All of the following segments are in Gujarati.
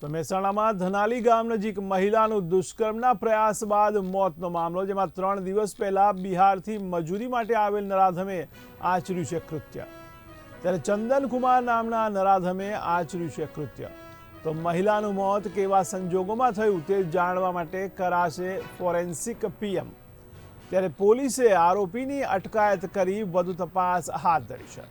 તો મહેસાણામાં ધનાલી ગામ નજીક મહિલાનું દુષ્કર્મના પ્રયાસ બાદ મોતનો મામલો, જેમાં ત્રણ દિવસ પહેલા બિહારથી મજૂરી માટે આવેલ નરાધમે આચર્યું છે કૃત્ય. ત્યારે ચંદનકુમાર નામના નરાધમે આચર્યું છે કૃત્ય. તો મહિલાનું મોત કેવા સંજોગોમાં થયું તે જાણવા માટે કરાશે ફોરેન્સિક પીએમ. ત્યારે પોલીસે આરોપીની અટકાયત કરી વધુ તપાસ હાથ ધરી છે.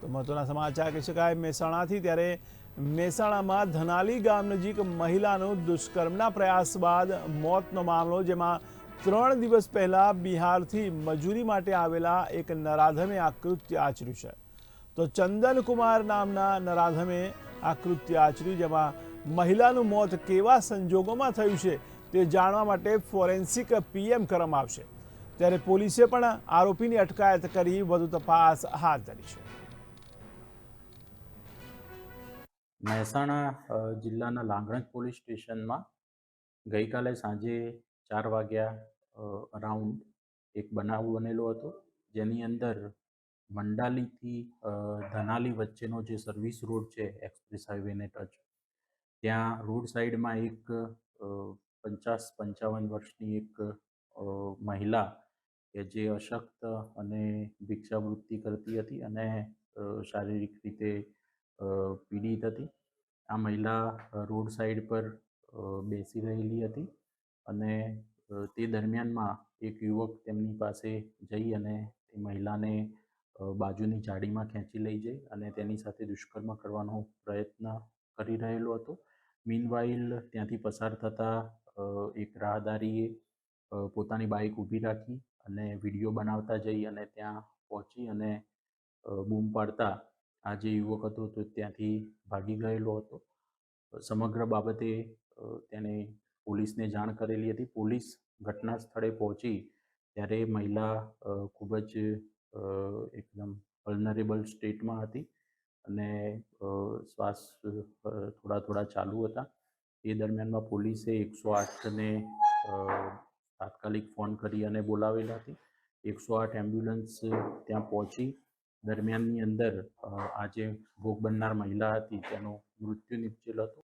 તો મહત્વના સમાચાર કહી શકાય મહેસાણાથી, ત્યારે મહેસાણામાં ધનાલી ગામ નજીક મહિલાનું દુષ્કર્મના પ્રયાસ બાદ મોતનો મામલો, જેમાં ત્રણ દિવસ પહેલા બિહારથી મજૂરી માટે આવેલા એક નરાધમે આ કૃત્ય આચર્યું છે. તો ચંદનકુમાર નામના નરાધમે આ કૃત્ય આચર્યું, જેમાં મહિલાનું મોત કેવા સંજોગોમાં થયું છે તે જાણવા માટે ફોરેન્સિક પીએમ કરવામાં આવશે. ત્યારે પોલીસે પણ આરોપીની અટકાયત કરી વધુ તપાસ હાથ ધરી છે. મહેસાણા જિલ્લાના લાંગણજ પોલીસ સ્ટેશનમાં ગઈકાલે સાંજે ચાર વાગ્યા અરાઉન્ડ એક બનાવ બનેલો હતો. જેની અંદર મંડાલીથી ધનાલી વચ્ચેનો જે સર્વિસ રોડ છે, એક્સપ્રેસ હાઈવેને ટચ, ત્યાં રોડ સાઈડમાં એક પંચાસ પંચાવન વર્ષની એક મહિલા કે જે અશક્ત અને ભિક્ષાવૃત્તિ કરતી હતી અને શારીરિક રીતે પીડિત હતી. આ મહિલા રોડ સાઈડ પર બેસી રહેલી હતી અને તે દરમિયાનમાં એક યુવક તેમની પાસે જઈ અને તે મહિલાને બાજુની જાડીમાં ખેંચી લઈ જઈ અને તેની સાથે દુષ્કર્મ કરવાનો પ્રયત્ન કરી રહેલો હતો. મીનવાઇલ ત્યાંથી પસાર થતા એક રાહદારીએ પોતાની બાઇક ઊભી રાખી અને વીડિયો બનાવતા જઈ અને ત્યાં પહોંચી અને બૂમ પાડતા આ જે યુવક હતો તો ત્યાંથી ભાગી ગયેલો હતો. સમગ્ર બાબતે તેને પોલીસને જાણ કરેલી હતી. પોલીસ ઘટના સ્થળે પહોંચી ત્યારે મહિલા ખૂબ જ એકદમ વલ્નરેબલ સ્ટેટમાં હતી અને શ્વાસ થોડા થોડા ચાલુ હતા. એ દરમિયાનમાં પોલીસે એકસો આઠને તાત્કાલિક ફોન કરી અને બોલાવેલા હતી. એકસો આઠ એમ્બ્યુલન્સ ત્યાં પહોંચી દરમિયાનની અંદર આ જે ભોગ બનનાર મહિલા હતી તેનું મૃત્યુ નિપજેલ હતું.